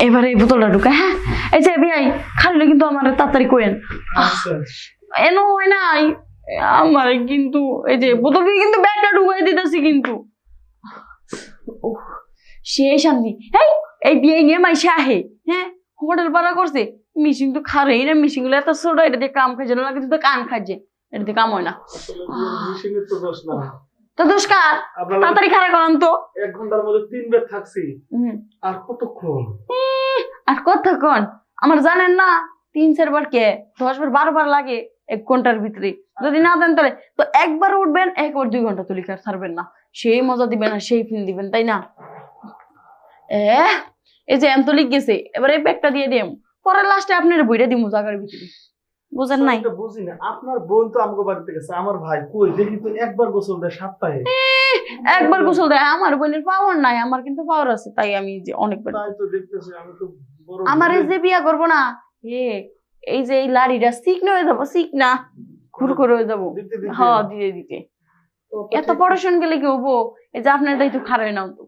এবারে এই বোতলটা ঢুকা হ্যাঁ? এই যে বিয়াই খালি কিন্তু আমার তাড়াতাড়ি কোয়েন আচ্ছা। এনো হয় নাই। আমার কিন্তু এই যে বোতলকে কিন্তু ব্যাগটা ঢুকাই দিতেছি কিন্তু। সে শান্তি। এই এই বিয়ে নিয়ে মাইসে আহে হ্যাঁ? হোটেল ভাড়া করছে। মিশিং তো খারেই না মিশিংগুলো এত ছোট এটা দিয়ে কাম খাইছে না কিন্তু তো কান খাইছে। এটা দিয়ে কাম হয় না। তো দোষ দুষ্কার তাড়াতাড়ি খারা করান তো। এক ঘণ্টার মধ্যে তিন বেড থাকছি। আর কতক্ষণ? আর কতক্ষণ? আমার জানেন না তিন চারবার কে দশ বার বারো বার লাগে এক ঘণ্টার ভিতরে। যদি না দেন তাহলে তো একবার উঠবেন একবার দুই ঘণ্টা তুলি ছাড়বেন না। সেই মজা দিবেন আর সেই ফিল দিবেন তাই না? এই যে এন্তলিক গেছে এবার এই ব্যাগটা দিয়ে দিম পরে লাস্টে আপনার বইটা দিমু জাগার ভিতরে। বুঝেন নাই? বুঝি না। আপনার বোন তো আমাকে বাড়িতে গেছে আমার ভাই কই? দেখি তো একবার গোসল দেয় সপ্তাহে একবার গোসল দেয়। আমার বোনের পাওয়ার নাই আমার কিন্তু পাওয়ার আছে তাই আমি যে অনেকবার তাই তো দেখতেছি আমি তো বড় আমার এই যে বিয়া করব না এ এই যে এই লাড়িটা শিখনে হয়ে যাব শিখ না খুর করে হয়ে যাব। হ্যাঁ দিতে। দিতে এত পড়াশোনা গেলে কি হব? এই যে আপনার দায়িত্ব খারাপ নাও তো।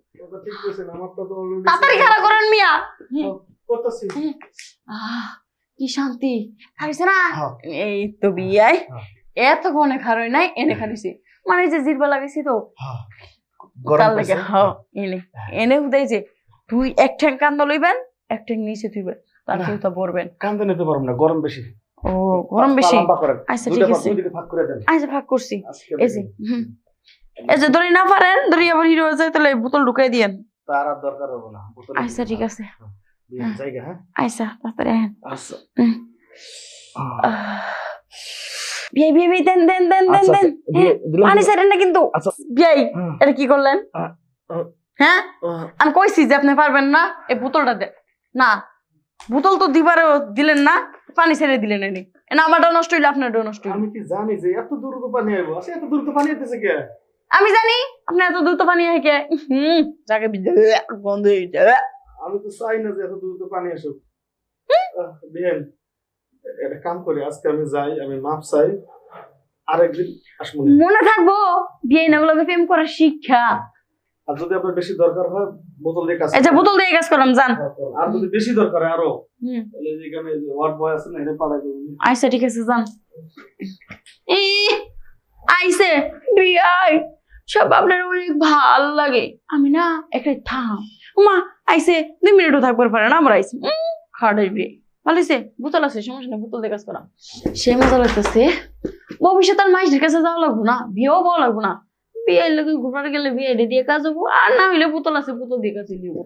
তাড়াতাড়ি খারাপ করেন মিয়া। করতেছি। আহ কি শান্তি? খাইছে না? হ্যাঁ। এই তো বিয়ায় হ্যাঁ। এত কোনে খারই নাই এনে খারিছে মানে যে জিরবা লাগাইছি তো হ্যাঁ। গরম লাগে হ্যাঁ এনে। এনে হুদাই যে তুই এক ঠ্যাং কান্দ লইবেন এক ঠ্যাং নিচে তুইবেন তার। কেউ তা পড়বেন। কান্দে নিতে পারব না গরম বেশি। ও গরম বেশি? আচ্ছা ঠিক আছে। ভাগ করে দেন। আচ্ছা ভাগ করছি। এই যে। এই যে ধরি না পারেন ধরি আবার হিরো হয়ে যায় তাহলে বোতল ঢুকাই দিয়েন। তার আর দরকার হবে না বোতলে আচ্ছা ঠিক আছে। দিয়ে জায়গা হ্যাঁ আচ্ছা তাড়াতাড়ি আহেন আচ্ছা হুম। বিয়ে বিয়ে বিয়ে দেন দেন দেন দেন দেন পানি ছাড়েন না কিন্তু বিয়াই। এটা কি করলেন হ্যাঁ আমি কইছি যে আপনি পারবেন না এই বোতলটা দেন না বোতল তো দিবারও দিলেন না পানি ছেড়ে দিলেন এনে না আমারটাও নষ্ট হইল আপনারটাও নষ্ট হইল আমি কি জানি যে এত দূর তো পানি আইবো আচ্ছা এত দূর তো পানি আইতেছে কে আমি জানি আপনি এত দ্রুত পানি হেঁকে হুম যাকে গন্ধ হয়ে যাবে আমি তো চাই না যে এত দূর তো পানি আসুক। বিহান একটা কাম করি আজকে আমি যাই আমি মাপ চাই আরেকদিন আসব মনে থাকব। প্রেম করার শিক্ষা। আর যদি আপনার বেশি দরকার হয় বোতল দিয়ে কাজ যে বোতল দিয়ে কাজ করলাম জান আর যদি বেশি দরকার হয় আরও। তাহলে যেখানে ওয়ার্ড বয় আছে না এটা পাঠাই দেবো। আইসা ঠিক আছে ই আইসে। সব আপনার অনেক ভালো লাগে। আমি না একটা থাম। মা আইসে দুই মিনিটও থাকবার পারে না আমার আইসে খাড়াই বিয়ে ভালো হয়েছে বোতল আছে সমস্যা নেই বোতল দিয়ে কাজ করা সে মজা লাগতেছে। ভবিষ্যৎ আর মাইসের কাছে যাওয়া লাগবো না বিয়েও পাওয়া লাগবো না। বিয়ে লোকে ঘুরার গেলে বিয়ে দিয়ে কাজ হব আর না হইলে বোতল আছে বোতল দিয়ে কাজ দিব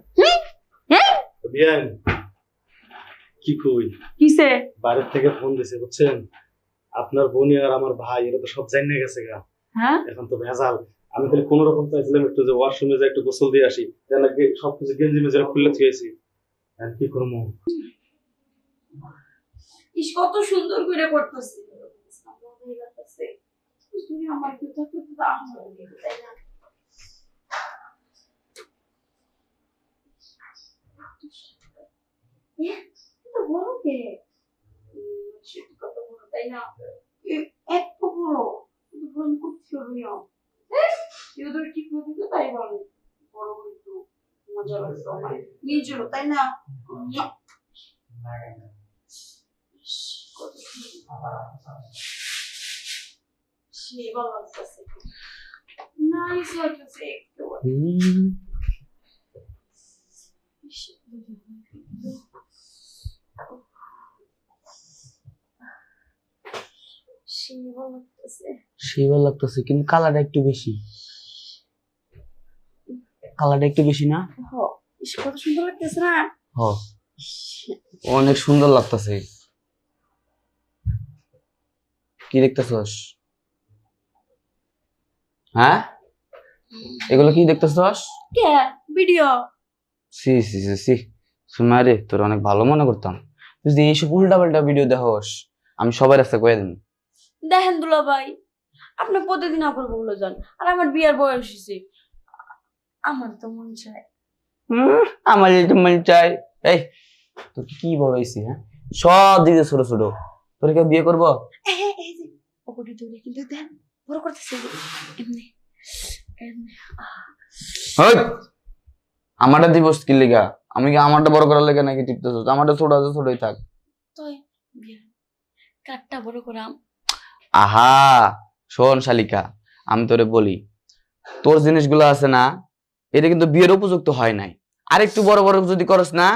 কি কই? কিসে? বাইরের থেকে ফোন দিছে বুঝছেন? আপনার বোনই আর আমার ভাই এরা তো সব জানিয়ে গেছে গা। হ্যাঁ? এখন তো ভেজাল। আমি খালি কোন রকম চাইছিলাম একটু যে ওয়াশরুমে যে একটু গোসল দিয়ে আসি যেন সবকিছু গেঞ্জি মেজে খুলে থুয়েছি আর কি করব? কত সুন্দর করে করতেছে। এত বড়। কিন্তু আমি না। যদি ঠিক তাই বলে। বড় হইতো, মজা লাগতো। আমার। নিজেরও, তাই না? সেবার লাগতেছে কিন্তু কালারটা একটু বেশি। কালারটা একটু বেশি না? কত সুন্দর লাগতেছে না? অনেক সুন্দর লাগতেছে। কি দেখতেছস? হ্যাঁ? এগুলো কি দেখতেছস? কে? ভিডিও? সি সি সি সি। সুমারে তোর অনেক ভালো মনে করতাম। তুই যদি এইসব উল্টা পাল্টা ভিডিও দেখোস আমি সবার রাস্তা কয়ে দিন দেখেন দুলা ভাই আপনি প্রতিদিন আপনার বলে যান আর আমার বিয়ার বয়স হয়েছে আমার তো মন চায়। হুম, আমার এটা মন চাই এই তোর কি বড় হ্যাঁ? সব দিকে ছোট ছোট। তোর কেউ বিয়ে করব? দৌড়ে কিন্তু দেন বড় করতেছে। এমনি আমারটা দিবস কি লিগা? আমি কি আমারটা বড় করার লেগে নাকি টিপতেছ? আমারটা ছোট আছে ছোটই থাক। তো কাঠটা বড় করাম। আহা শোন শালিকা আমি তোরে বলি তোর জিনিসগুলো আছে না এটা কিন্তু বিয়ের উপযুক্ত হয় নাই। আর একটু বড় বড় যদি করস না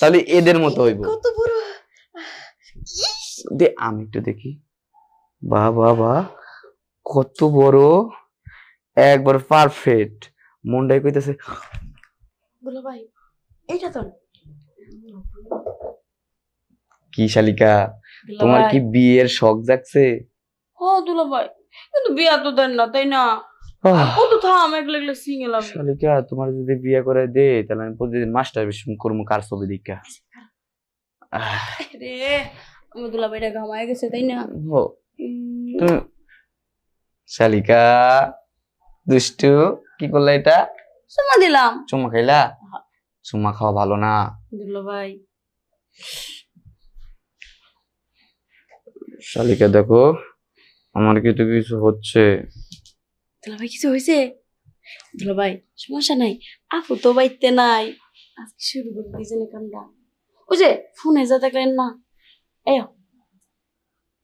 তাহলে এদের মতো হইব। কত বড়? দে আমি একটু দেখি। বাহ বাহ বাহ। কত বড়? একবার পারফেক্ট মনটাই কইতেছে দুলা ভাই এইটা তো কি শালিকা তোমার কি বিয়ের শখ জাগছে? হ দুলা ভাই কিন্তু বিয়া তো দেন না তাই না? কত থাম একলা একলা সিঙ্গেল আমি শালিকা তোমার যদি বিয়ে করে দে তাহলে আমি প্রতিদিন মাস্টার বেশি করব কার ছবি দেখা। রে আমি দুলা ভাইটা ঘামায় গেছে তাই না? শালিকা দুষ্টু কি করলা এটা? চুমা দিলাম। চুমা খাইলা? চুমা খাওয়া ভালো না। দুলা ভাই। শালিকা দেখো আমার কিন্তু কিছু হচ্ছে। দুলা ভাই কিছু হয়েছে? দুলা ভাই সমস্যা নাই। আপু তো বাইতে নাই। আজকে শুরু করে দুজনে কান্দা ওই যে ফোনে যা দেখলেন না। এই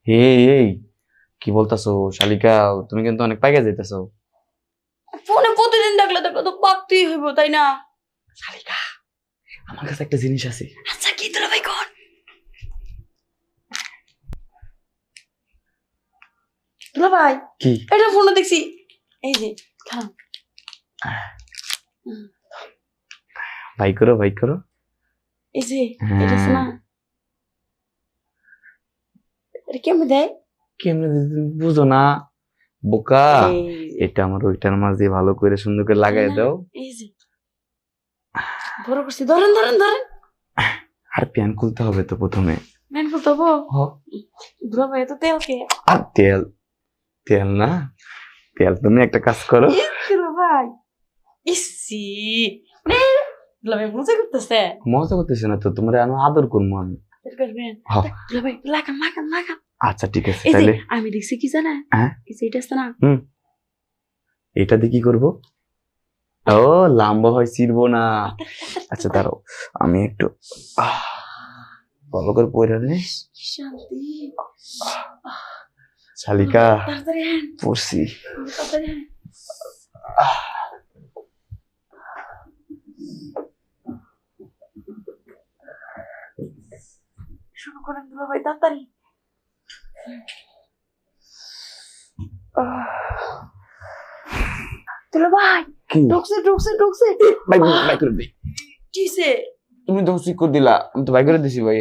এই এই কি বলতাছো? শালিকা তুমি কিন্তু অনেক পাইকা যাইতেছো। ফোনে প্রতিদিন দেখলে দেখলে তো পাকতেই হইব তাই না? শালিকা আমার কাছে একটা জিনিস আছে। আচ্ছা কি দুলা ভাই দুলা ভাই কি? এটা ফোনে দেখছি। এই যে ভাই করো ভাই করো এই যে এটা আছে এটা কেমন দেয় কেমনে বুঝো না বোকা এটা আমার ওইটার মাঝে ভালো করে সুন্দর করে লাগাই দাও। এই যে বড় করছি। ধরেন ধরেন ধরেন। আর প্যান খুলতে হবে তো প্রথমে। ম্যান ফুল তবো হ। তো তেল কে? আর তেল। তেল না? তেল তুমি একটা কাজ করো। ভাই। ইসি। দুলা মজা করতেছে। মজা করতেছে না তো তোমরা আমি আদর করব আমি। তেল করবেন। হ। দুলা ভাই লাগান লাগান লাগান। আচ্ছা ঠিক আছে তাহলে আমি দেখছি কি জানা? হ্যাঁ? এটা না? এটা দিয়ে কি করব? ও লম্বা হয় ছিড়বো না। আচ্ছা দাঁড়াও। আমি একটু আহ, ভালো করে পড়ে নে। শান্তি। শালিকা পড়ছি শুরু করেন দুলা ভাই তাড়াতাড়ি দুলা ভাই ঢুকছে ঢুকছে ঢুকছে ভাই ভাই করে দিই কিসে তুমি তো ঠিক করে দিলা আমি তো ভাই করে দিছি ভাই